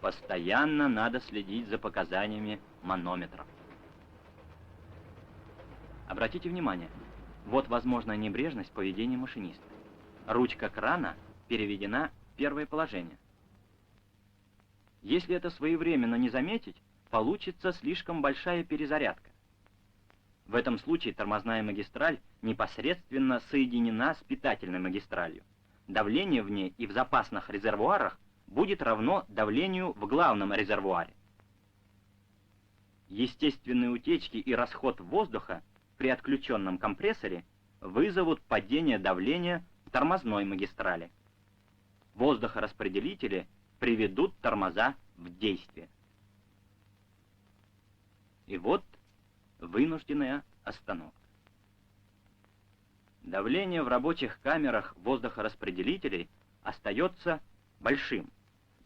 Постоянно надо следить за показаниями манометров. Обратите внимание, вот возможная небрежность поведения машиниста. Ручка крана переведена в первое положение. Если это своевременно не заметить, получится слишком большая перезарядка. В этом случае тормозная магистраль непосредственно соединена с питательной магистралью. Давление в ней и в запасных резервуарах будет равно давлению в главном резервуаре. Естественные утечки и расход воздуха при отключенном компрессоре вызовут падение давления в тормозной магистрали. Воздухораспределители приведут тормоза в действие. И вот вынужденная остановка. Давление в рабочих камерах воздухораспределителей остается большим,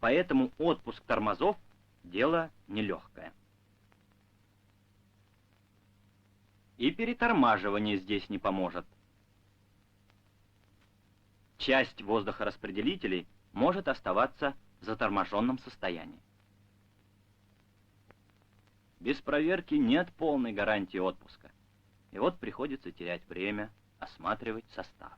поэтому отпуск тормозов – дело нелегкое. И перетормаживание здесь не поможет. Часть воздухораспределителей может оставаться в заторможенном состоянии. Без проверки нет полной гарантии отпуска. И вот приходится терять время, осматривать состав.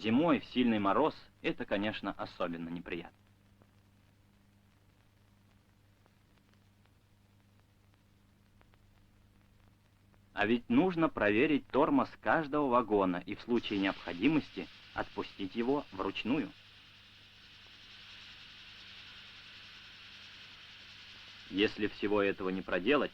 Зимой в сильный мороз это, конечно, особенно неприятно. А ведь нужно проверить тормоз каждого вагона и в случае необходимости отпустить его вручную. Если всего этого не проделать,